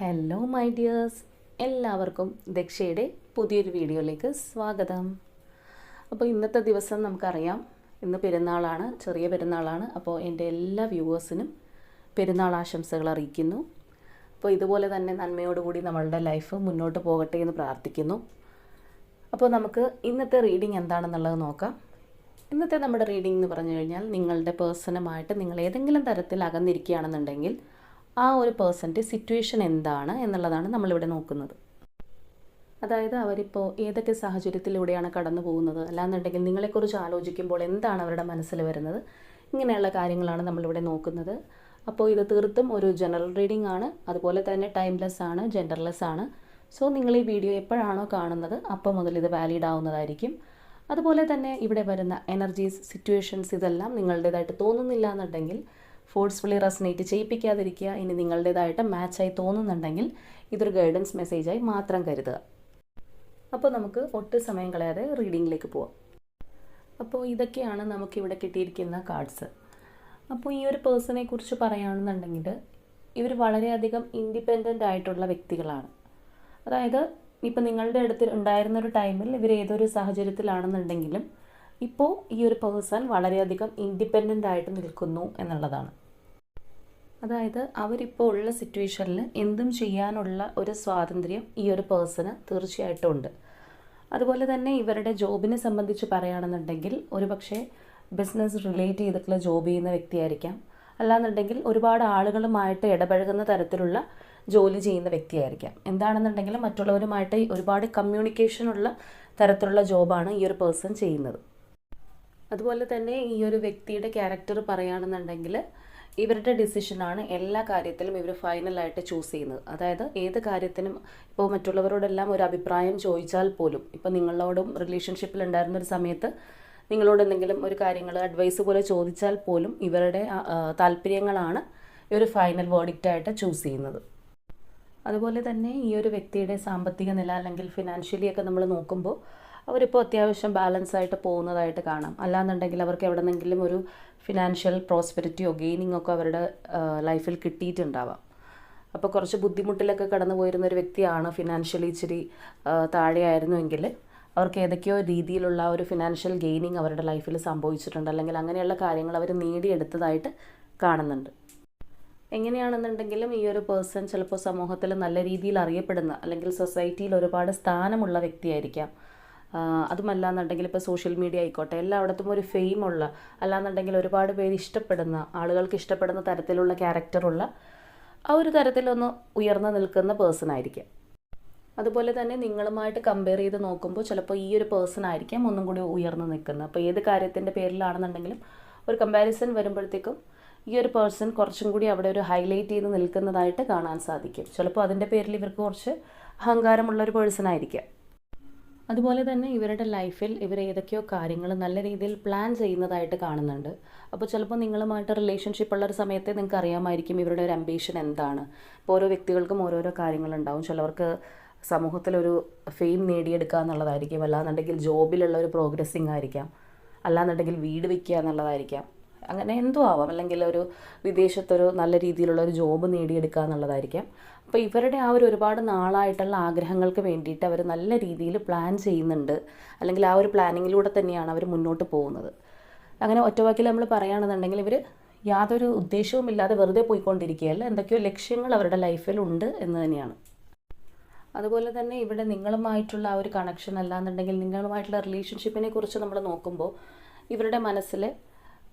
Hello my dears എല്ലാവർക്കും ദക്ഷയുടെ പുതിയൊരു വീഡിയോയിലേക്ക് സ്വാഗതം. അപ്പോൾ ഇന്നത്തെ ദിവസം നമുക്കറിയാം ഇന്ന് പെരുന്നാളാണ് ചെറിയ പെരുന്നാളാണ്. അപ്പോൾ എന്റെ എല്ലാ വ്യൂവേഴ്സിനും പെരുന്നാൾ ആശംസകൾ അറിയിക്കുന്നു. അപ്പോൾ ഇതുപോലെ തന്നെ നന്മയോടുകൂടി നമ്മളുടെ ലൈഫ് മുന്നോട്ട് പോകട്ടെ എന്ന് പ്രാർത്ഥിക്കുന്നു. അപ്പോൾ നമുക്ക് ഇന്നത്തെ റീഡിംഗ് എന്താണെന്നുള്ളത് നോക്കാം. ഇന്നത്തെ നമ്മുടെ റീഡിംഗ് എന്ന് പറഞ്ഞു കഴിഞ്ഞാൽ നിങ്ങളുടെ പേഴ്സണുമായിട്ട് നിങ്ങൾ ഏതെങ്കിലും തരത്തിൽ അകന്നിരിക്കുകയാണെന്നുണ്ടെങ്കിൽ ആ ഒരു പേഴ്സന്റെ സിറ്റുവേഷൻ എന്താണ് എന്നുള്ളതാണ് നമ്മളിവിടെ നോക്കുന്നത്. അതായത് അവരിപ്പോൾ ഏതൊക്കെ സാഹചര്യത്തിലൂടെയാണ് കടന്നു പോകുന്നത്? അല്ലാന്നുണ്ടെങ്കിൽ നിങ്ങളെക്കുറിച്ച് ആലോചിക്കുമ്പോൾ എന്താണ് അവരുടെ മനസ്സിൽ വരുന്നത്? ഇങ്ങനെയുള്ള കാര്യങ്ങളാണ് നമ്മളിവിടെ നോക്കുന്നത്. അപ്പോൾ ഇത് തീർത്തും ഒരു ജനറൽ റീഡിംഗ് ആണ്. അതുപോലെ തന്നെ ടൈംലെസ് ആണ് ജെൻഡർലെസ് ആണ്. സോ നിങ്ങൾ ഈ വീഡിയോ എപ്പോഴാണോ കാണുന്നത് അപ്പോൾ മുതൽ ഇത് വാലിഡ് ആവുന്നതായിരിക്കും. അതുപോലെ തന്നെ ഇവിടെ വരുന്ന എനർജീസ് സിറ്റുവേഷൻസ് ഇതെല്ലാം നിങ്ങളുടേതായിട്ട് തോന്നുന്നില്ല എന്നുണ്ടെങ്കിൽ ഫോഴ്സ്ഫുള്ളി റെസനേറ്റ് ചെയ്യിപ്പിക്കാതിരിക്കുക ഇനി നിങ്ങളുടേതായിട്ട് മാച്ചായി തോന്നുന്നുണ്ടെങ്കിൽ ഇതൊരു ഗൈഡൻസ് മെസ്സേജായി മാത്രം കരുതുക. അപ്പോൾ നമുക്ക് ഒട്ട് സമയം കളയാതെ റീഡിങ്ങിലേക്ക് പോവാം. അപ്പോൾ ഇതൊക്കെയാണ് നമുക്കിവിടെ കിട്ടിയിരിക്കുന്ന കാർഡ്സ്. അപ്പോൾ ഈ ഒരു പേഴ്സണെ കുറിച്ച് പറയുകയാണെന്നുണ്ടെങ്കിൽ ഇവർ വളരെയധികം ഇൻഡിപെൻഡന്റ് ആയിട്ടുള്ള വ്യക്തികളാണ്. അതായത് ഇപ്പോൾ നിങ്ങളുടെ അടുത്ത് ഉണ്ടായിരുന്നൊരു ടൈമിൽ ഇവർ ഏതൊരു സാഹചര്യത്തിലാണെന്നുണ്ടെങ്കിലും ഇപ്പോൾ ഈ ഒരു പേഴ്സൺ വളരെയധികം ഇൻഡിപെൻഡന്റ് ആയിട്ട് നിൽക്കുന്നു എന്നുള്ളതാണ്. അതായത് അവരിപ്പോൾ ഉള്ള സിറ്റുവേഷനിൽ എന്തും ചെയ്യാനുള്ള ഒരു സ്വാതന്ത്ര്യം ഈ ഒരു പേഴ്സണ് തീർച്ചയായിട്ടും ഉണ്ട് അതുപോലെ തന്നെ ഇവരുടെ ജോബിനെ സംബന്ധിച്ച് പറയുകയാണെന്നുണ്ടെങ്കിൽ ഒരുപക്ഷെ ബിസിനസ് റിലേറ്റ് ചെയ്തിട്ടുള്ള ജോബ് ചെയ്യുന്ന വ്യക്തിയായിരിക്കാം. അല്ലാന്നുണ്ടെങ്കിൽ ഒരുപാട് ആളുകളുമായിട്ട് ഇടപഴകുന്ന തരത്തിലുള്ള ജോലി ചെയ്യുന്ന വ്യക്തിയായിരിക്കാം. എന്താണെന്നുണ്ടെങ്കിൽ മറ്റുള്ളവരുമായിട്ട് ഒരുപാട് കമ്മ്യൂണിക്കേഷനുള്ള തരത്തിലുള്ള ജോബാണ് ഈ ഒരു പേഴ്സൺ ചെയ്യുന്നത്. അതുപോലെ തന്നെ ഈ ഒരു വ്യക്തിയുടെ ക്യാരക്ടർ പറയുകയാണെന്നുണ്ടെങ്കിൽ ഇവരുടെ ഡിസിഷനാണ് എല്ലാ കാര്യത്തിലും ഇവർ ഫൈനലായിട്ട് ചൂസ് ചെയ്യുന്നത്. അതായത് ഏത് കാര്യത്തിനും ഇപ്പോൾ മറ്റുള്ളവരോടെല്ലാം ഒരു അഭിപ്രായം ചോദിച്ചാൽ പോലും ഇപ്പോൾ നിങ്ങളോടും റിലേഷൻഷിപ്പിൽ ഉണ്ടായിരുന്ന ഒരു സമയത്ത് നിങ്ങളോട് എന്തെങ്കിലും ഒരു കാര്യങ്ങൾ അഡ്വൈസ് പോലെ ചോദിച്ചാൽ പോലും ഇവരുടെ താല്പര്യങ്ങളാണ് ഈ ഒരു ഫൈനൽ വേർഡിക്റ്റായിട്ട് ചൂസ് ചെയ്യുന്നത്. അതുപോലെ തന്നെ ഈ ഒരു വ്യക്തിയുടെ സാമ്പത്തിക നില അല്ലെങ്കിൽ ഫിനാൻഷ്യലി ഒക്കെ നമ്മൾ നോക്കുമ്പോൾ അവരിപ്പോൾ അത്യാവശ്യം ബാലൻസ് ആയിട്ട് പോകുന്നതായിട്ട് കാണാം. അല്ലാന്നുണ്ടെങ്കിൽ അവർക്ക് എവിടെന്നെങ്കിലും ഒരു ഫിനാൻഷ്യൽ പ്രോസ്പെരിറ്റിയോ ഗെയിനിങ്ങോ ഒക്കെ അവരുടെ ലൈഫിൽ കിട്ടിയിട്ടുണ്ടാവാം. അപ്പോൾ കുറച്ച് ബുദ്ധിമുട്ടിലൊക്കെ കടന്നു പോയിരുന്ന ഒരു വ്യക്തിയാണ് ഫിനാൻഷ്യലി ഇച്ചിരി താഴെയായിരുന്നുവെങ്കിൽ അവർക്ക് ഏതൊക്കെയോ രീതിയിലുള്ള ഒരു ഫിനാൻഷ്യൽ ഗെയിനിങ് അവരുടെ ലൈഫിൽ സംഭവിച്ചിട്ടുണ്ട്. അല്ലെങ്കിൽ അങ്ങനെയുള്ള കാര്യങ്ങൾ അവർ നേടിയെടുത്തതായിട്ട് കാണുന്നുണ്ട്. എങ്ങനെയാണെന്നുണ്ടെങ്കിലും ഈ ഒരു പേഴ്സൺ ചിലപ്പോൾ സമൂഹത്തിൽ നല്ല രീതിയിൽ അറിയപ്പെടുന്ന അല്ലെങ്കിൽ സൊസൈറ്റിയിൽ ഒരുപാട് സ്ഥാനമുള്ള വ്യക്തിയായിരിക്കാം. അതുമല്ല എന്നുണ്ടെങ്കിൽ ഇപ്പോൾ സോഷ്യൽ മീഡിയ ആയിക്കോട്ടെ എല്ലായിടത്തും ഒരു ഫെയിമുള്ള അല്ലാന്നുണ്ടെങ്കിൽ ഒരുപാട് പേര് ഇഷ്ടപ്പെടുന്ന ആളുകൾക്ക് ഇഷ്ടപ്പെടുന്ന തരത്തിലുള്ള ക്യാരക്ടറുള്ള ആ ഒരു തരത്തിലൊന്ന് ഉയർന്നു നിൽക്കുന്ന പേഴ്സൺ ആയിരിക്കാം. അതുപോലെ തന്നെ നിങ്ങളുമായിട്ട് കമ്പയർ ചെയ്ത് നോക്കുമ്പോൾ ചിലപ്പോൾ ഈ ഒരു പേഴ്സൺ ആയിരിക്കാം ഒന്നും കൂടി ഉയർന്നു നിൽക്കുന്നത്. അപ്പോൾ ഏത് കാര്യത്തിന്റെ പേരിലാണെന്നുണ്ടെങ്കിലും ഒരു കമ്പാരിസൺ വരുമ്പോഴത്തേക്കും ഈ ഒരു പേഴ്സൺ കുറച്ചും കൂടി അവിടെ ഒരു ഹൈലൈറ്റ് ചെയ്ത് നിൽക്കുന്നതായിട്ട് കാണാൻ സാധിക്കും. ചിലപ്പോൾ അതിന്റെ പേരിൽ ഇവർക്ക് കുറച്ച് അഹങ്കാരമുള്ള ഒരു പേഴ്സൺ ആയിരിക്കാം. അതുപോലെ തന്നെ ഇവരുടെ ലൈഫിൽ ഇവർ ഏതൊക്കെയോ കാര്യങ്ങൾ നല്ല രീതിയിൽ പ്ലാൻ ചെയ്യുന്നതായിട്ട് കാണുന്നുണ്ട്. അപ്പോൾ ചിലപ്പോൾ നിങ്ങളുമായിട്ട് റിലേഷൻഷിപ്പ് ഉള്ള ഒരു സമയത്തെ നിങ്ങൾക്ക് അറിയാമായിരിക്കും ഇവരുടെ ഒരു അംബീഷൻ എന്താണ്. ഇപ്പോൾ ഓരോ വ്യക്തികൾക്കും ഓരോരോ കാര്യങ്ങളുണ്ടാവും. ചിലവർക്ക് സമൂഹത്തിലൊരു ഫെയിം നേടിയെടുക്കുക എന്നുള്ളതായിരിക്കും. അല്ലാന്നുണ്ടെങ്കിൽ ജോബിലുള്ള ഒരു പ്രോഗ്രസ്സിംഗ് ആയിരിക്കാം. അല്ലാന്നുണ്ടെങ്കിൽ വീട് വയ്ക്കുക എന്നുള്ളതായിരിക്കാം. അങ്ങനെ എന്തോ ആവാം അല്ലെങ്കിൽ ഒരു വിദേശത്തൊരു നല്ല രീതിയിലുള്ള ഒരു ജോബ് നേടിയെടുക്കുക എന്നുള്ളതായിരിക്കാം. അപ്പോൾ ഇവരുടെ ആ ഒരു ഒരുപാട് നാളായിട്ടുള്ള ആഗ്രഹങ്ങൾക്ക് വേണ്ടിയിട്ട് അവർ നല്ല രീതിയിൽ പ്ലാൻ ചെയ്യുന്നുണ്ട്. അല്ലെങ്കിൽ ആ ഒരു പ്ലാനിങ്ങിലൂടെ തന്നെയാണ് അവർ മുന്നോട്ട് പോകുന്നത്. അങ്ങനെ ഒറ്റവാക്കിൽ നമ്മൾ പറയുകയാണെന്നുണ്ടെങ്കിൽ ഇവർ യാതൊരു ഉദ്ദേശവും ഇല്ലാതെ വെറുതെ പോയിക്കൊണ്ടിരിക്കുകയല്ല. എന്തൊക്കെയോ ലക്ഷ്യങ്ങൾ അവരുടെ ലൈഫിലുണ്ട് എന്ന് തന്നെയാണ്. അതുപോലെ തന്നെ ഇവിടെ നിങ്ങളുമായിട്ടുള്ള ആ ഒരു കണക്ഷൻ അല്ലാന്നുണ്ടെങ്കിൽ നിങ്ങളുമായിട്ടുള്ള റിലേഷൻഷിപ്പിനെ കുറിച്ച് നമ്മൾ നോക്കുമ്പോൾ ഇവരുടെ മനസ്സിൽ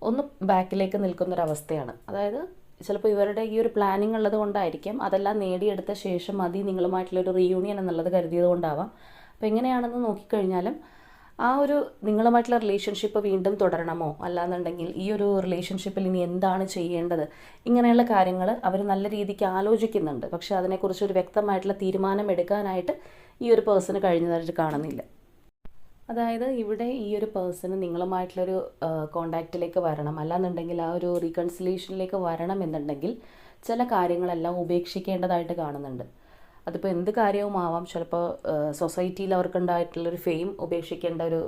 ഒന്ന് ബാക്കിലേക്ക് നിൽക്കുന്നൊരവസ്ഥയാണ്. അതായത് ചിലപ്പോൾ ഇവരുടെ ഈ ഒരു പ്ലാനിങ് ഉള്ളത് കൊണ്ടായിരിക്കാം അതെല്ലാം നേടിയെടുത്ത ശേഷം മതി നിങ്ങളുമായിട്ടുള്ള ഒരു റീയൂണിയൻ എന്നുള്ളത് കരുതിയത് കൊണ്ടാവാം. അപ്പോൾ എങ്ങനെയാണെന്ന് നോക്കിക്കഴിഞ്ഞാലും ആ ഒരു നിങ്ങളുമായിട്ടുള്ള റിലേഷൻഷിപ്പ് വീണ്ടും തുടരണമോ? അല്ലാന്നുണ്ടെങ്കിൽ ഈ ഒരു റിലേഷൻഷിപ്പിൽ ഇനി എന്താണ് ചെയ്യേണ്ടത്? ഇങ്ങനെയുള്ള കാര്യങ്ങൾ അവർ നല്ല രീതിക്ക് ആലോചിക്കുന്നുണ്ട്. പക്ഷേ അതിനെക്കുറിച്ച് ഒരു വ്യക്തമായിട്ടുള്ള തീരുമാനം എടുക്കാനായിട്ട് ഈ ഒരു പേഴ്സണ് കഴിഞ്ഞതായിട്ട് കാണുന്നില്ല. അതായത് ഇവിടെ ഈ ഒരു പേഴ്സണ് നിങ്ങളുമായിട്ടുള്ളൊരു കോണ്ടാക്റ്റിലേക്ക് വരണം. അല്ലാന്നുണ്ടെങ്കിൽ ആ ഒരു റീകൺസിലേഷനിലേക്ക് വരണം എന്നുണ്ടെങ്കിൽ ചില കാര്യങ്ങളെല്ലാം ഉപേക്ഷിക്കേണ്ടതായിട്ട് കാണുന്നുണ്ട്. അതിപ്പോൾ എന്ത് കാര്യവുമാവാം? ചിലപ്പോൾ സൊസൈറ്റിയിൽ അവർക്കുണ്ടായിട്ടുള്ളൊരു ഫെയിം ഉപേക്ഷിക്കേണ്ട ഒരു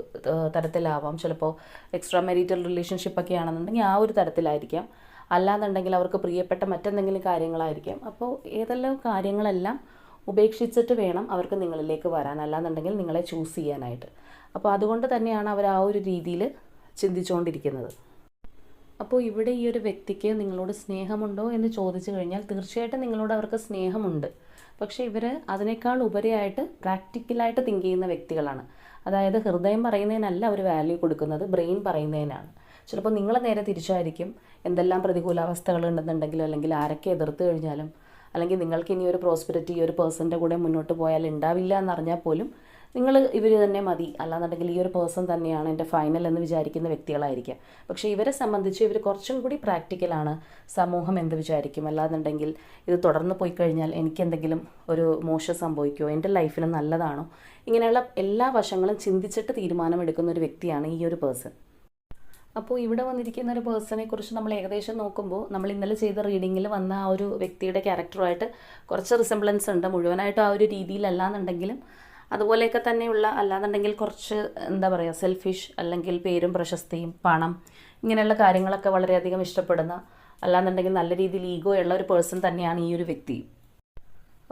തരത്തിലാവാം. ചിലപ്പോൾ എക്സ്ട്രാ മെരിറ്റൽ റിലേഷൻഷിപ്പ് ഒക്കെ ആണെന്നുണ്ടെങ്കിൽ ആ ഒരു തരത്തിലായിരിക്കാം. അല്ലാന്നുണ്ടെങ്കിൽ അവർക്ക് പ്രിയപ്പെട്ട മറ്റെന്തെങ്കിലും കാര്യങ്ങളായിരിക്കാം. അപ്പോൾ ഏതെല്ലാം കാര്യങ്ങളെല്ലാം ഉപേക്ഷിച്ചിട്ട് വേണം അവർക്ക് നിങ്ങളിലേക്ക് വരാൻ. അല്ലാന്നുണ്ടെങ്കിൽ നിങ്ങളെ ചൂസ് ചെയ്യാനായിട്ട്. അപ്പോൾ അതുകൊണ്ട് തന്നെയാണ് അവർ ആ ഒരു രീതിയിൽ ചിന്തിച്ചുകൊണ്ടിരിക്കുന്നത് അപ്പോൾ ഇവിടെ ഈ ഒരു വ്യക്തിക്ക് നിങ്ങളോട് സ്നേഹമുണ്ടോ എന്ന് ചോദിച്ചു കഴിഞ്ഞാൽ തീർച്ചയായിട്ടും നിങ്ങളോട് അവർക്ക് സ്നേഹമുണ്ട്. പക്ഷേ ഇവർ അതിനേക്കാൾ ഉപരിയായിട്ട് പ്രാക്ടിക്കലായിട്ട് തിങ്ക് ചെയ്യുന്ന വ്യക്തികളാണ്. അതായത് ഹൃദയം പറയുന്നതിനല്ല അവർ വാല്യൂ കൊടുക്കുന്നത് ബ്രെയിൻ പറയുന്നതിനാണ്. ചിലപ്പോൾ നിങ്ങളെ നേരെ തിരിച്ചായിരിക്കും എന്തെല്ലാം പ്രതികൂലാവസ്ഥകൾ ഉണ്ടെന്നുണ്ടെങ്കിലും അല്ലെങ്കിൽ ആരൊക്കെ എതിർത്ത് കഴിഞ്ഞാലും അല്ലെങ്കിൽ നിങ്ങൾക്ക് ഇനി ഒരു പ്രോസ്പെരിറ്റി ഈ ഒരു പേഴ്സന്റെ കൂടെ മുന്നോട്ട് പോയാൽ ഉണ്ടാവില്ല എന്നറിഞ്ഞാൽ പോലും നിങ്ങൾ ഇവർ തന്നെ മതി. അല്ലാന്നുണ്ടെങ്കിൽ ഈ ഒരു പേഴ്സൺ തന്നെയാണ് എന്റെ ഫൈനൽ എന്ന് വിചാരിക്കുന്ന വ്യക്തികളായിരിക്കാം. പക്ഷേ ഇവരെ സംബന്ധിച്ച് ഇവർ കുറച്ചും കൂടി പ്രാക്ടിക്കലാണ് സമൂഹം എന്ത് വിചാരിക്കും? അല്ലാന്നുണ്ടെങ്കിൽ ഇത് തുടർന്ന് പോയി കഴിഞ്ഞാൽ എനിക്ക് എന്തെങ്കിലും ഒരു മോശം സംഭവിക്കുമോ എന്റെ ലൈഫിൽ നല്ലതാണോ? ഇങ്ങനെയുള്ള എല്ലാ വശങ്ങളും ചിന്തിച്ചിട്ട് തീരുമാനമെടുക്കുന്ന ഒരു വ്യക്തിയാണ് ഈ ഒരു പേഴ്സൺ അപ്പോൾ ഇവിടെ വന്നിരിക്കുന്ന ഒരു പേഴ്സണെ കുറിച്ച് നമ്മൾ ഏകദേശം നോക്കുമ്പോൾ നമ്മൾ ഇന്നലെ ചെയ്ത റീഡിങ്ങിൽ വന്ന ആ ഒരു വ്യക്തിയുടെ ക്യാരക്ടറുമായിട്ട് കുറച്ച് റിസംബ്ലൻസ് ഉണ്ട്. മുഴുവനായിട്ട് ആ ഒരു രീതിയിലല്ല രീതിയിലല്ലാന്നുണ്ടെങ്കിലും അതുപോലെയൊക്കെ തന്നെയുള്ള അല്ലാന്നുണ്ടെങ്കിൽ കുറച്ച് എന്താ പറയുക സെൽഫിഷ് അല്ലെങ്കിൽ പേരും പ്രശസ്തിയും പണം ഇങ്ങനെയുള്ള കാര്യങ്ങളൊക്കെ വളരെയധികം ഇഷ്ടപ്പെടുന്ന അല്ലാന്നുണ്ടെങ്കിൽ നല്ല രീതിയിൽ ഈഗോ ഉള്ള ഒരു പേഴ്സൺ തന്നെയാണ് ഈ ഒരു വ്യക്തി.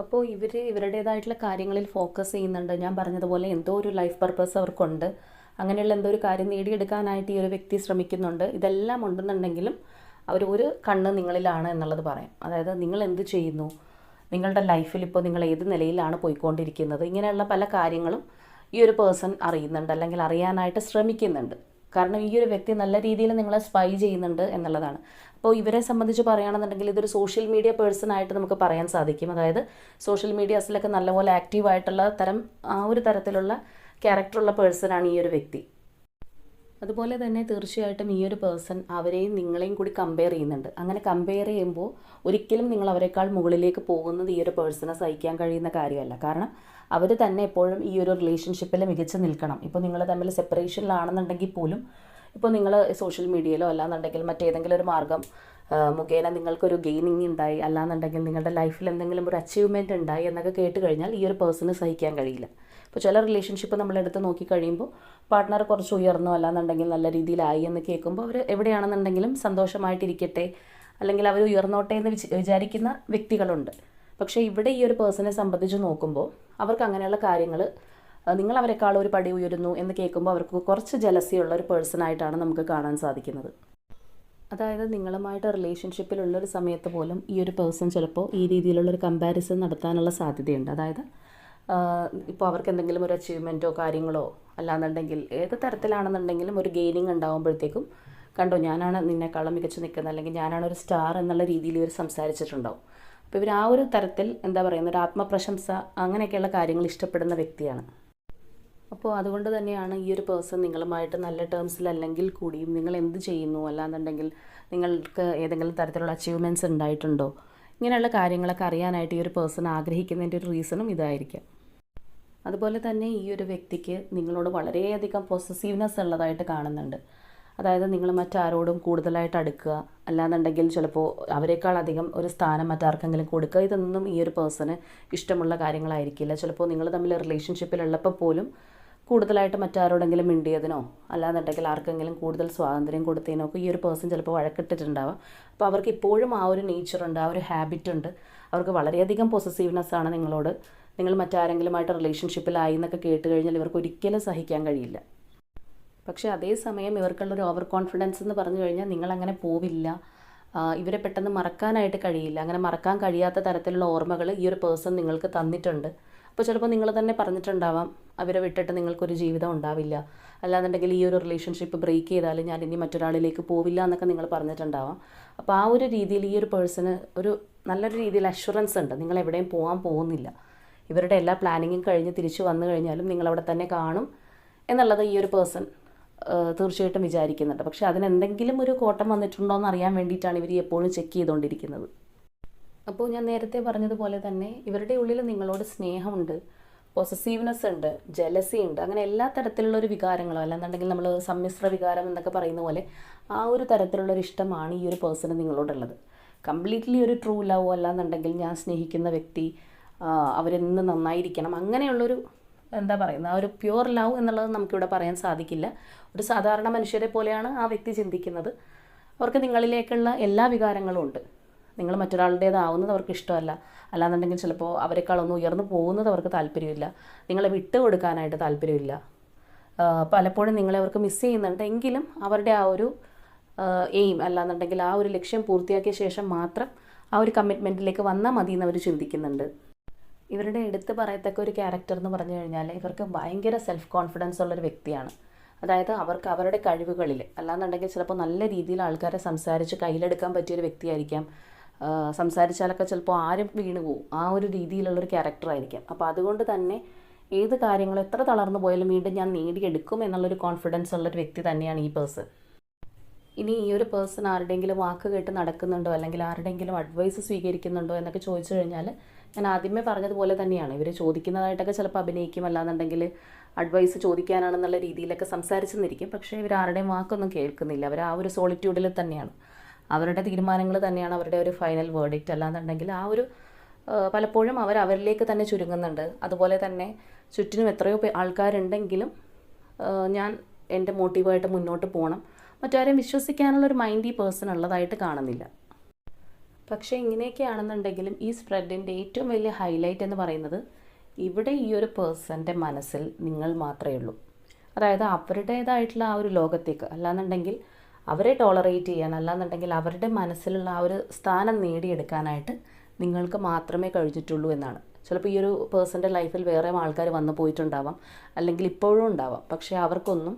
അപ്പോൾ ഇവർ ഇവരുടേതായിട്ടുള്ള കാര്യങ്ങളിൽ ഫോക്കസ് ചെയ്യുന്നുണ്ട്. ഞാൻ പറഞ്ഞതുപോലെ എന്തോ ഒരു ലൈഫ് പർപ്പസ് അവർക്കുണ്ട്. അങ്ങനെയുള്ള എന്തോ ഒരു കാര്യം നേടിയെടുക്കാനായിട്ട് ഈ ഒരു വ്യക്തി ശ്രമിക്കുന്നുണ്ട്. ഇതെല്ലാം ഉണ്ടെന്നുണ്ടെങ്കിലും അവർ ഒരു കണ്ണ് നിങ്ങളിലാണ് എന്നുള്ളത് പറയാം. അതായത് നിങ്ങൾ എന്ത് ചെയ്യുന്നു? നിങ്ങളുടെ ലൈഫിൽ ഇപ്പോൾ നിങ്ങൾ ഏത് നിലയിലാണ് പോയിക്കൊണ്ടിരിക്കുന്നത്? ഇങ്ങനെയുള്ള പല കാര്യങ്ങളും ഈ ഒരു പേഴ്സൺ അറിയുന്നുണ്ട് അല്ലെങ്കിൽ അറിയാനായിട്ട് ശ്രമിക്കുന്നുണ്ട്. കാരണം ഈ ഒരു വ്യക്തി നല്ല രീതിയിൽ നിങ്ങളെ സ്പൈ ചെയ്യുന്നുണ്ട് എന്നുള്ളതാണ്. അപ്പോൾ ഇവരെ സംബന്ധിച്ച് പറയുകയാണെന്നുണ്ടെങ്കിൽ ഇതൊരു സോഷ്യൽ മീഡിയ പേഴ്സൺ ആയിട്ട് നമുക്ക് പറയാൻ സാധിക്കും. അതായത് സോഷ്യൽ മീഡിയാസിലൊക്കെ നല്ലപോലെ ആക്റ്റീവായിട്ടുള്ള തരം ആ ഒരു തരത്തിലുള്ള ക്യാരക്ടറുള്ള പേഴ്സണാണ് ഈ ഒരു വ്യക്തി. അതുപോലെ തന്നെ തീർച്ചയായിട്ടും ഈ ഒരു പേഴ്സൺ അവരെയും നിങ്ങളെയും കൂടി കമ്പയർ ചെയ്യുന്നുണ്ട്. അങ്ങനെ കമ്പയർ ചെയ്യുമ്പോൾ ഒരിക്കലും നിങ്ങൾ അവരെക്കാൾ മുകളിലേക്ക് പോകുന്നത് ഈ ഒരു പേഴ്സണെ സഹിക്കാൻ കഴിയുന്ന കാര്യമല്ല. കാരണം അവർ തന്നെ എപ്പോഴും ഈ ഒരു റിലേഷൻഷിപ്പിൽ മികച്ച് നിൽക്കണം. ഇപ്പോൾ നിങ്ങൾ തമ്മിൽ സെപ്പറേഷനിലാണെന്നുണ്ടെങ്കിൽ പോലും ഇപ്പോൾ നിങ്ങൾ സോഷ്യൽ മീഡിയയിലോ അല്ലാന്നുണ്ടെങ്കിൽ മറ്റേതെങ്കിലും ഒരു മാർഗം മുഖേന നിങ്ങൾക്കൊരു ഗെയിനിങ് ഉണ്ടായി. അല്ലാന്നുണ്ടെങ്കിൽ നിങ്ങളുടെ ലൈഫിൽ എന്തെങ്കിലും ഒരു അച്ചീവ്മെന്റ് ഉണ്ടായി എന്നൊക്കെ കേട്ട് കഴിഞ്ഞാൽ ഈ ഒരു പേഴ്സണ് സഹിക്കാൻ കഴിയില്ല. ഇപ്പോൾ ചില റിലേഷൻഷിപ്പ് നമ്മളെടുത്ത് നോക്കിക്കഴിയുമ്പോൾ നോക്കി കഴിയുമ്പോൾ പാർട്ട്ണർ കുറച്ച് ഉയർന്നോ അല്ലാന്നുണ്ടെങ്കിൽ നല്ല രീതിയിലായി എന്ന് കേൾക്കുമ്പോൾ അവർ എവിടെയാണെന്നുണ്ടെങ്കിലും സന്തോഷമായിട്ടിരിക്കട്ടെ അല്ലെങ്കിൽ അവർ ഉയർന്നോട്ടെ എന്ന് വിചാരിക്കുന്ന വ്യക്തികളുണ്ട്. പക്ഷേ ഇവിടെ ഈ ഒരു പേഴ്സണെ സംബന്ധിച്ച് നോക്കുമ്പോൾ അവർക്ക് അങ്ങനെയുള്ള കാര്യങ്ങൾ നിങ്ങൾ അവരെക്കാൾ ഒരു പടി ഉയരുന്നു എന്ന് കേൾക്കുമ്പോൾ അവർക്ക് കുറച്ച് ജലസിയുള്ള ഒരു പേഴ്സണായിട്ടാണ് നമുക്ക് കാണാൻ സാധിക്കുന്നത്. അതായത് നിങ്ങളുമായിട്ട് റിലേഷൻഷിപ്പിലുള്ള ഒരു സമയത്ത് പോലും ഈ ഒരു പേഴ്സൺ ചിലപ്പോൾ ഈ രീതിയിലുള്ള ഒരു കമ്പാരിസൺ നടത്താനുള്ള സാധ്യതയുണ്ട്. അതായത് ഇപ്പോൾ അവർക്ക് എന്തെങ്കിലും ഒരു അച്ചീവ്മെന്റോ കാര്യങ്ങളോ അല്ലാന്നുണ്ടെങ്കിൽ ഏത് തരത്തിലാണെന്നുണ്ടെങ്കിലും ഒരു ഗെയിനിങ് ഉണ്ടാകുമ്പോഴത്തേക്കും കണ്ടോ ഞാനാണ് നിന്നെക്കാളും മികച്ച് നിൽക്കുന്നത് അല്ലെങ്കിൽ ഞാനാണ് ഒരു സ്റ്റാർ എന്നുള്ള രീതിയിൽ ഇവർ സംസാരിച്ചിട്ടുണ്ടാവും. അപ്പോൾ ഇവർ ആ ഒരു തരത്തിൽ എന്താ പറയുന്നത് ഒരു ആത്മപ്രശംസ അങ്ങനെയൊക്കെയുള്ള കാര്യങ്ങൾ ഇഷ്ടപ്പെടുന്ന വ്യക്തിയാണ്. അപ്പോൾ അതുകൊണ്ട് തന്നെയാണ് ഈ ഒരു പേഴ്സൺ നിങ്ങളുമായിട്ട് നല്ല ടേംസിലല്ലെങ്കിൽ കൂടിയും നിങ്ങൾ എന്ത് ചെയ്യുന്നു അല്ലാന്നുണ്ടെങ്കിൽ നിങ്ങൾക്ക് ഏതെങ്കിലും തരത്തിലുള്ള അച്ചീവ്മെന്റ്സ് ഉണ്ടായിട്ടുണ്ടോ? ഇങ്ങനെയുള്ള കാര്യങ്ങളൊക്കെ അറിയാനായിട്ട് ഈ ഒരു പേഴ്സൺ ആഗ്രഹിക്കുന്നതിന്റെ ഒരു റീസണും ഇതായിരിക്കാം. അതുപോലെ തന്നെ ഈ ഒരു വ്യക്തിക്ക് നിങ്ങളോട് വളരെയധികം പൊസസീവ്നെസ് ഉള്ളതായിട്ട് കാണുന്നുണ്ട്. അതായത് നിങ്ങൾ മറ്റാരോടും കൂടുതലായിട്ട് അടുക്കുക. അല്ലാന്നുണ്ടെങ്കിൽ ചിലപ്പോൾ അവരെക്കാൾ അധികം ഒരു സ്ഥാനം മറ്റാർക്കെങ്കിലും കൊടുക്കുക. ഇതൊന്നും ഈ ഒരു പേഴ്സണ് ഇഷ്ടമുള്ള കാര്യങ്ങളായിരിക്കില്ല. ചിലപ്പോൾ നിങ്ങൾ തമ്മിൽ റിലേഷൻഷിപ്പിലുള്ളപ്പോൾ പോലും കൂടുതലായിട്ട് മറ്റാരോടെങ്കിലും മിണ്ടിയതിനോ അല്ലാന്നുണ്ടെങ്കിൽ ആർക്കെങ്കിലും കൂടുതൽ സ്വാതന്ത്ര്യം കൊടുത്തതിനോ ഒക്കെ ഈ ഒരു പേഴ്സൺ ചിലപ്പോൾ വഴക്കിട്ടിട്ടുണ്ടാവാം. അപ്പോൾ അവർക്ക് ഇപ്പോഴും ആ ഒരു നേച്ചറുണ്ട് ആ ഒരു ഹാബിറ്റ് ഉണ്ട്. അവർക്ക് വളരെയധികം പൊസസീവ്നെസ് ആണ് നിങ്ങളോട്. നിങ്ങൾ മറ്റാരെങ്കിലുമായിട്ട് റിലേഷൻഷിപ്പിലായി എന്നൊക്കെ കേട്ട് കഴിഞ്ഞാൽ ഇവർക്ക് ഒരിക്കലും സഹിക്കാൻ കഴിയില്ല. പക്ഷേ അതേസമയം ഇവർക്കുള്ളൊരു ഓവർ കോൺഫിഡൻസ് എന്ന് പറഞ്ഞു കഴിഞ്ഞാൽ നിങ്ങളങ്ങനെ പോവില്ല. ഇവരെ പെട്ടെന്ന് മറക്കാനായിട്ട് കഴിയില്ല. അങ്ങനെ മറക്കാൻ കഴിയാത്ത തരത്തിലുള്ള ഓർമ്മകൾ ഈ ഒരു പേഴ്സൺ നിങ്ങൾക്ക് തന്നിട്ടുണ്ട്. അപ്പോൾ ചിലപ്പോൾ നിങ്ങൾ തന്നെ പറഞ്ഞിട്ടുണ്ടാവാം അവരെ വിട്ടിട്ട് നിങ്ങൾക്കൊരു ജീവിതം ഉണ്ടാവില്ല. അല്ലാന്നുണ്ടെങ്കിൽ ഈ ഒരു റിലേഷൻഷിപ്പ് ബ്രേക്ക് ചെയ്താൽ ഞാൻ ഇനി മറ്റൊരാളിലേക്ക് പോവില്ല എന്നൊക്കെ നിങ്ങൾ പറഞ്ഞിട്ടുണ്ടാവാം. അപ്പോൾ ആ ഒരു രീതിയിൽ ഈ ഒരു പേഴ്സണ് ഒരു നല്ലൊരു രീതിയിൽ അഷുറൻസ് ഉണ്ട് നിങ്ങൾ എവിടെയും പോകാൻ പോകുന്നില്ല. ഇവരുടെ എല്ലാ പ്ലാനിങ്ങും കഴിഞ്ഞ് തിരിച്ചു വന്നു കഴിഞ്ഞാലും നിങ്ങളവിടെ തന്നെ കാണും എന്നുള്ളത് ഈ ഒരു പേഴ്സൺ തീർച്ചയായിട്ടും വിചാരിക്കുന്നുണ്ട്. പക്ഷേ അതിനെന്തെങ്കിലും ഒരു കോട്ടം വന്നിട്ടുണ്ടോ എന്ന് അറിയാൻ വേണ്ടിയിട്ടാണ് ഇവർ എപ്പോഴും ചെക്ക് ചെയ്തുകൊണ്ടിരിക്കുന്നത് അപ്പോൾ ഞാൻ നേരത്തെ പറഞ്ഞതുപോലെ തന്നെ ഇവരുടെ ഉള്ളിൽ നിങ്ങളോട് സ്നേഹമുണ്ട് പൊസസീവ്നെസ് ഉണ്ട് ജലസി ഉണ്ട് അങ്ങനെ എല്ലാ തരത്തിലുള്ള ഒരു വികാരങ്ങളോ അല്ലാന്നുണ്ടെങ്കിൽ നമ്മൾ സമ്മിശ്ര വികാരം എന്നൊക്കെ പറയുന്ന പോലെ ആ ഒരു തരത്തിലുള്ള ഒരു ഇഷ്ടമാണ് ഈ ഒരു പേഴ്സണ് നിങ്ങളോടുള്ളത്. കംപ്ലീറ്റ്ലി ഒരു ട്രൂ ലവ് അല്ലാന്നുണ്ടെങ്കിൽ ഞാൻ സ്നേഹിക്കുന്ന വ്യക്തി അവരെന്ന് നന്നായിരിക്കണം. അങ്ങനെയുള്ളൊരു എന്താ പറയുന്നത് ആ ഒരു പ്യുവർ ലവ് എന്നുള്ളത് നമുക്കിവിടെ പറയാൻ സാധിക്കില്ല. ഒരു സാധാരണ മനുഷ്യരെ പോലെയാണ് ആ വ്യക്തി ചിന്തിക്കുന്നത്. അവർക്ക് നിങ്ങളിലേക്കുള്ള എല്ലാ വികാരങ്ങളും ഉണ്ട്. നിങ്ങൾ മറ്റൊരാളുടേതാവുന്നത് അവർക്ക് ഇഷ്ടമല്ല. അല്ലാന്നുണ്ടെങ്കിൽ ചിലപ്പോൾ അവരെക്കാളൊന്നും ഉയർന്നു പോകുന്നത് അവർക്ക് താല്പര്യമില്ല. നിങ്ങളെ വിട്ടുകൊടുക്കാനായിട്ട് താല്പര്യമില്ല. പലപ്പോഴും നിങ്ങളെ അവർക്ക് മിസ് ചെയ്യുന്നുണ്ട്. എങ്കിലും അവരുടെ ആ ഒരു എയിം അല്ലാന്നുണ്ടെങ്കിൽ ആ ഒരു ലക്ഷ്യം പൂർത്തിയാക്കിയ ശേഷം മാത്രം ആ ഒരു കമ്മിറ്റ്മെന്റിലേക്ക് വന്നാൽ മതി എന്ന് അവർ ചിന്തിക്കുന്നുണ്ട്. ഇവരുടെ എടുത്ത് പറയത്തക്ക ഒരു ക്യാരക്ടർ എന്ന് പറഞ്ഞു കഴിഞ്ഞാൽ ഇവർക്ക് ഭയങ്കര സെൽഫ് കോൺഫിഡൻസ് ഉള്ളൊരു വ്യക്തിയാണ്. അതായത് അവർക്ക് അവരുടെ കഴിവുകളിൽ അല്ലാന്നുണ്ടെങ്കിൽ ചിലപ്പോൾ നല്ല രീതിയിൽ ആൾക്കാരെ സംസാരിച്ച് കയ്യിലെടുക്കാൻ പറ്റിയൊരു വ്യക്തിയായിരിക്കാം. സംസാരിച്ചാലൊക്കെ ചിലപ്പോൾ ആരും വീണു പോകും ആ ഒരു രീതിയിലുള്ളൊരു ക്യാരക്ടറായിരിക്കാം അപ്പോൾ അതുകൊണ്ട് തന്നെ ഏത് കാര്യങ്ങൾ എത്ര തളർന്നു പോയാലും വീണ്ടും ഞാൻ നേടിയെടുക്കും എന്നുള്ളൊരു കോൺഫിഡൻസ് ഉള്ളൊരു വ്യക്തി തന്നെയാണ് ഈ പേഴ്സൺ ഇനി ഈ ഒരു പേഴ്സൺ ആരുടെയെങ്കിലും വാക്ക് കേട്ട് നടക്കുന്നുണ്ടോ? അല്ലെങ്കിൽ ആരുടെയെങ്കിലും അഡ്വൈസ് സ്വീകരിക്കുന്നുണ്ടോ? എന്നൊക്കെ ചോദിച്ചു കഴിഞ്ഞാൽ ഞാൻ ആദ്യമേ പറഞ്ഞതുപോലെ തന്നെയാണ്. ഇവർ ചോദിക്കുന്നതായിട്ടൊക്കെ ചിലപ്പോൾ അഭിനയിക്കും. അല്ലാന്നുണ്ടെങ്കിൽ അഡ്വൈസ് ചോദിക്കാനാണെന്നുള്ള രീതിയിലൊക്കെ സംസാരിച്ചെന്നിരിക്കും. പക്ഷേ ഇവർ ആരുടെയും വാക്കൊന്നും കേൾക്കുന്നില്ല. അവർ ആ ഒരു സോളിറ്റ്യൂഡിൽ തന്നെയാണ്. അവരുടെ തീരുമാനങ്ങൾ തന്നെയാണ് അവരുടെ ഒരു ഫൈനൽ വേർഡിക്റ്റ് അല്ലാന്നുണ്ടെങ്കിൽ ആ ഒരു പലപ്പോഴും അവർ അവരിലേക്ക് തന്നെ ചുരുങ്ങുന്നുണ്ട്. അതുപോലെ തന്നെ ചുറ്റിനും എത്രയോ ആൾക്കാരുണ്ടെങ്കിലും ഞാൻ എന്റെ മോട്ടീവായിട്ട് മുന്നോട്ട് പോകണം മറ്റാരെയും വിശ്വസിക്കാനുള്ള ഒരു മൈൻഡ് ഈ പേഴ്സൺ ഉള്ളതായിട്ട് കാണുന്നില്ല. പക്ഷേ ഇങ്ങനെയൊക്കെയാണെന്നുണ്ടെങ്കിലും ഈ സ്പ്രെഡിന്റെ ഏറ്റവും വലിയ ഹൈലൈറ്റ് എന്ന് പറയുന്നത് ഇവിടെ ഈ ഒരു പേഴ്സന്റെ മനസ്സിൽ നിങ്ങൾ മാത്രമേ ഉള്ളൂ. അതായത് അവരുടേതായിട്ടുള്ള ആ ഒരു ലോകത്തേക്ക്. അല്ലാന്നുണ്ടെങ്കിൽ അവരെ ടോളറേറ്റ് ചെയ്യാൻ അല്ലാന്നുണ്ടെങ്കിൽ അവരുടെ മനസ്സിലുള്ള ആ ഒരു സ്ഥാനം നേടിയെടുക്കാനായിട്ട് നിങ്ങൾക്ക് മാത്രമേ കഴിഞ്ഞിട്ടുള്ളൂ എന്നാണ്. ചിലപ്പോൾ ഈ ഒരു പേഴ്സന്റെ ലൈഫിൽ വേറെ ആൾക്കാർ വന്നു പോയിട്ടുണ്ടാവാം അല്ലെങ്കിൽ ഇപ്പോഴും ഉണ്ടാവാം. പക്ഷേ അവർക്കൊന്നും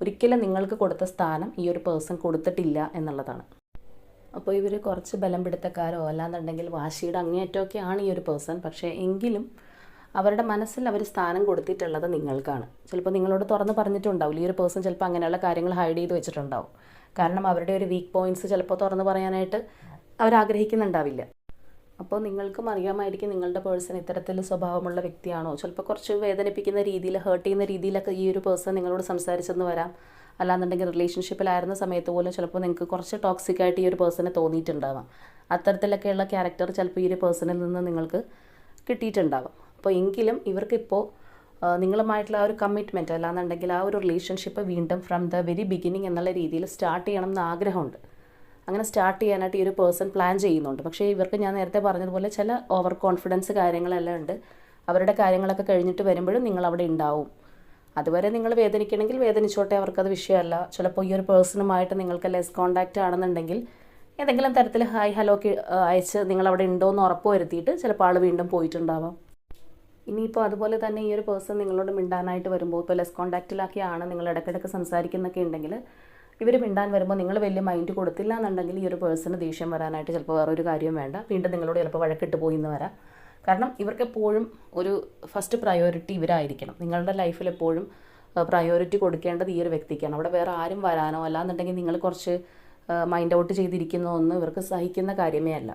ഒരിക്കലും നിങ്ങൾക്ക് കൊടുത്ത സ്ഥാനം ഈ ഒരു പേഴ്സൺ കൊടുത്തിട്ടില്ല എന്നുള്ളതാണ്. അപ്പോൾ ഇവർ കുറച്ച് ബലം പിടുത്തക്കാരോ അല്ലാന്നുണ്ടെങ്കിൽ വാശിയുടെ അങ്ങേയറ്റമൊക്കെയാണ് ഈ ഒരു പേഴ്സൺ. പക്ഷേ എങ്കിലും അവരുടെ മനസ്സിൽ അവർ സ്ഥാനം കൊടുത്തിട്ടുള്ളത് നിങ്ങൾക്കാണ്. ചിലപ്പോൾ നിങ്ങളോട് തുറന്ന് പറഞ്ഞിട്ടുണ്ടാവില്ല ഈ ഒരു പേഴ്സൺ ചിലപ്പോൾ അങ്ങനെയുള്ള കാര്യങ്ങൾ ഹൈഡ് ചെയ്ത് വെച്ചിട്ടുണ്ടാവും. കാരണം അവരുടെ ഒരു വീക്ക് പോയിന്റ്സ് ചിലപ്പോൾ തുറന്ന് പറയാനായിട്ട് അവർ ആഗ്രഹിക്കുന്നുണ്ടാവില്ല അപ്പോൾ നിങ്ങൾക്കും അറിയാമായിരിക്കും നിങ്ങളുടെ പേഴ്സൺ ഇത്തരത്തിൽ സ്വഭാവമുള്ള വ്യക്തിയാണോ? ചിലപ്പോൾ കുറച്ച് വേദനിപ്പിക്കുന്ന രീതിയിൽ ഹേർട്ട് ചെയ്യുന്ന രീതിയിലൊക്കെ ഈ ഒരു പേഴ്സൺ നിങ്ങളോട് സംസാരിച്ചെന്ന് വരാം. അല്ലാന്നുണ്ടെങ്കിൽ റിലേഷൻഷിപ്പിലായിരുന്ന സമയത്ത് പോലും ചിലപ്പോൾ നിങ്ങൾക്ക് കുറച്ച് ടോക്സിക് ആയിട്ട് ഈ ഒരു പേഴ്സണെ തോന്നിയിട്ടുണ്ടാവാം. അത്തരത്തിലൊക്കെയുള്ള ക്യാരക്ടർ ചിലപ്പോൾ ഈ ഒരു പേഴ്സണിൽ നിന്ന് നിങ്ങൾക്ക് കിട്ടിയിട്ടുണ്ടാവാം. അപ്പോൾ എങ്കിലും ഇവർക്കിപ്പോൾ നിങ്ങളുമായിട്ടുള്ള ആ ഒരു കമ്മിറ്റ്മെന്റ് അല്ലാന്നുണ്ടെങ്കിൽ ആ ഒരു റിലേഷൻഷിപ്പ് വീണ്ടും ഫ്രം ദ വെരി ബിഗിനിങ് എന്നുള്ള രീതിയിൽ സ്റ്റാർട്ട് ചെയ്യണം എന്ന് ആഗ്രഹമുണ്ട്. അങ്ങനെ സ്റ്റാർട്ട് ചെയ്യാനായിട്ട് ഈ ഒരു പേഴ്സൺ പ്ലാൻ ചെയ്യുന്നുണ്ട്. പക്ഷേ ഇവർക്ക് ഞാൻ നേരത്തെ പറഞ്ഞതുപോലെ ചില ഓവർ കോൺഫിഡൻസ് കാര്യങ്ങളെല്ലാം ഉണ്ട്. അവരുടെ കാര്യങ്ങളൊക്കെ കഴിഞ്ഞിട്ട് വരുമ്പോഴും നിങ്ങൾ അവിടെ ഉണ്ടാവും. അതുവരെ നിങ്ങൾ വേദനിക്കണമെങ്കിൽ വേദനിച്ചോട്ടെ അവർക്കത് വിഷയമല്ല. ചിലപ്പോൾ ഈ ഒരു പേഴ്സണുമായിട്ട് നിങ്ങൾക്ക് ലെസ് കോണ്ടാക്റ്റ് ആണെന്നുണ്ടെങ്കിൽ ഏതെങ്കിലും തരത്തിൽ ഹായ് ഹലോ ഒക്കെ അയച്ച് നിങ്ങളവിടെ ഉണ്ടോ എന്ന് ഉറപ്പ് വരുത്തിയിട്ട് ചിലപ്പോൾ ആൾ വീണ്ടും പോയിട്ടുണ്ടാവാം. ഇനിയിപ്പോൾ അതുപോലെ തന്നെ ഈ ഒരു പേഴ്സൺ നിങ്ങളോട് മിണ്ടാനായിട്ട് വരുമ്പോൾ ഇപ്പോൾ ലെസ് കോണ്ടാക്റ്റിലൊക്കെയാണ് നിങ്ങൾ ഇടയ്ക്കിടയ്ക്ക് സംസാരിക്കുന്നൊക്കെ ഉണ്ടെങ്കിൽ ഇവർ മിണ്ടാൻ വരുമ്പോൾ നിങ്ങൾ വലിയ മൈൻഡ് കൊടുത്തില്ല എന്നുണ്ടെങ്കിൽ ഈ ഒരു പേഴ്സണ് ദേഷ്യം വരാനായിട്ട് ചിലപ്പോൾ വേറൊരു കാര്യവും വേണ്ട. വീണ്ടും നിങ്ങളോട് ചിലപ്പോൾ വഴക്കിട്ട് പോയി എന്ന് വരാം. കാരണം ഇവർക്ക് എപ്പോഴും ഒരു ഫസ്റ്റ് പ്രയോറിറ്റി ഇവരായിരിക്കണം. നിങ്ങളുടെ ലൈഫിൽ എപ്പോഴും പ്രയോറിറ്റി കൊടുക്കേണ്ടത് ഈ ഒരു വ്യക്തിക്കാണ്. അവിടെ വേറെ ആരും വരാനോ അല്ലാന്നുണ്ടെങ്കിൽ നിങ്ങൾ കുറച്ച് മൈൻഡ് ഔട്ട് ചെയ്തിരിക്കുന്നോ ഒന്നും ഇവർക്ക് സഹിക്കുന്ന കാര്യമേ അല്ല.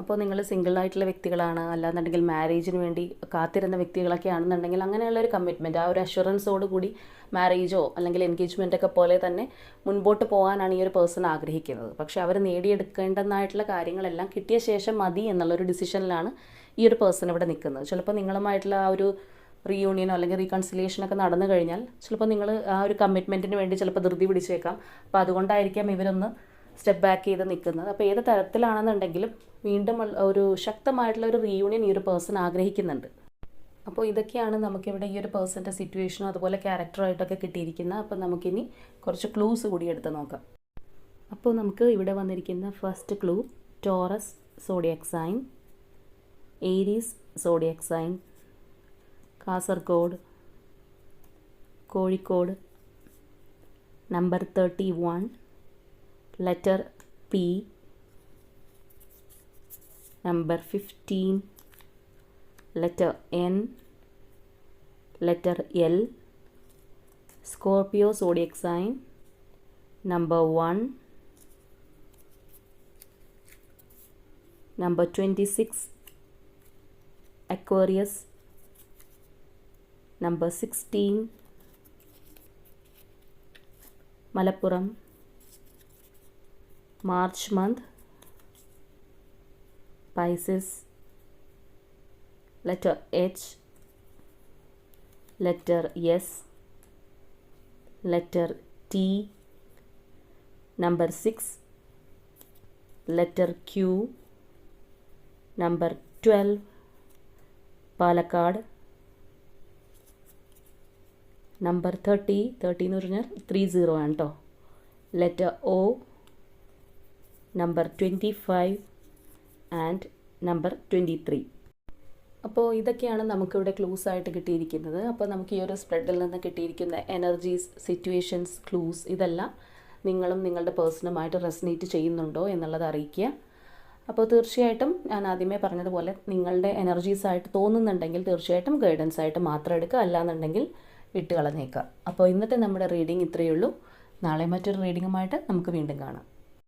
അപ്പോൾ നിങ്ങൾ സിംഗിൾ ആയിട്ടുള്ള വ്യക്തികളാണ്. അല്ലാന്നുണ്ടെങ്കിൽ മാരേജിന് വേണ്ടി കാത്തിരുന്ന വ്യക്തികളൊക്കെ ആണെന്നുണ്ടെങ്കിൽ അങ്ങനെയുള്ള ഒരു കമ്മിറ്റ്മെന്റ് ആ ഒരു അഷുറൻസോട് കൂടി മാരേജോ അല്ലെങ്കിൽ എൻഗേജ്മെന്റ് ഒക്കെ പോലെ തന്നെ മുൻപോട്ട് പോകാനാണ് ഈ ഒരു പേഴ്സൺ ആഗ്രഹിക്കുന്നത്. പക്ഷേ അവർ നേടിയെടുക്കേണ്ടതായിട്ടുള്ള കാര്യങ്ങളെല്ലാം കിട്ടിയ ശേഷം മതി എന്നുള്ളൊരു ഡിസിഷനിലാണ് ഈ ഒരു പേഴ്സൺ ഇവിടെ നിൽക്കുന്നത്. ചിലപ്പോൾ നിങ്ങളുമായിട്ടുള്ള ആ ഒരു റീയൂണിയനോ അല്ലെങ്കിൽ റീകൺസിലിയേഷനൊക്കെ നടന്നു കഴിഞ്ഞാൽ ചിലപ്പോൾ നിങ്ങൾ ആ ഒരു കമ്മിറ്റ്മെന്റിന് വേണ്ടി ചിലപ്പോൾ ധൃതി പിടിച്ചേക്കാം. അപ്പോൾ അതുകൊണ്ടായിരിക്കാം ഇവരൊന്ന് സ്റ്റെപ്പ് ബാക്ക് ചെയ്ത് നിൽക്കുന്നത്. അപ്പോൾ ഏത് തരത്തിലാണെന്നുണ്ടെങ്കിലും വീണ്ടും ഒരു ശക്തമായിട്ടുള്ള ഒരു റീയൂണിയൻ ഈ ഒരു പേഴ്സൺ ആഗ്രഹിക്കുന്നുണ്ട്. അപ്പോൾ ഇതൊക്കെയാണ് നമുക്കിവിടെ ഈ ഒരു പേഴ്സന്റെ സിറ്റുവേഷനും അതുപോലെ ക്യാരക്ടറായിട്ടൊക്കെ കിട്ടിയിരിക്കുന്ന അപ്പോൾ നമുക്കിനി കുറച്ച് ക്ലൂസ് കൂടി എടുത്ത് നോക്കാം. അപ്പോൾ നമുക്ക് ഇവിടെ വന്നിരിക്കുന്ന first clue Taurus zodiac sign Aries zodiac sign Kasaragod Kozhikode number thirty one letter P, number 15, letter N, letter L, Scorpio zodiac sign, number 1, number 26, Aquarius, number 16, Malappuram, March month. Pisces. Letter H letter S letter T number six letter Q number twelve Palakkad. Number thirty thirty എന്ന് പറഞ്ഞാൽ three zero ആണ് കേട്ടോ letter O number twenty five and number twenty three അപ്പോൾ ഇതൊക്കെയാണ് നമുക്കിവിടെ clues ആയിട്ട് കിട്ടിയിരിക്കുന്നത്. അപ്പോൾ നമുക്ക് ഈ ഒരു സ്പ്രെഡിൽ നിന്ന് കിട്ടിയിരിക്കുന്ന എനർജീസ് സിറ്റുവേഷൻസ് ക്ലൂസ് ഇതെല്ലാം നിങ്ങളും നിങ്ങളുടെ പേഴ്സണുമായിട്ട് റെസനേറ്റ് ചെയ്യുന്നുണ്ടോ എന്നുള്ളത് അറിയിക്കുക. അപ്പോൾ തീർച്ചയായിട്ടും ഞാൻ ആദ്യമേ പറഞ്ഞതുപോലെ നിങ്ങളുടെ എനർജീസ് ആയിട്ട് തോന്നുന്നുണ്ടെങ്കിൽ തീർച്ചയായിട്ടും ഗൈഡൻസ് ആയിട്ട് മാത്രം എടുക്കുക. അല്ലാന്നുണ്ടെങ്കിൽ വിട്ട് കളഞ്ഞേക്കുക അപ്പോൾ ഇന്നത്തെ നമ്മുടെ റീഡിംഗ് ഇത്രയേ ഉള്ളൂ. നാളെ മറ്റൊരു റീഡിങ്ങുമായിട്ട് നമുക്ക് വീണ്ടും കാണാം.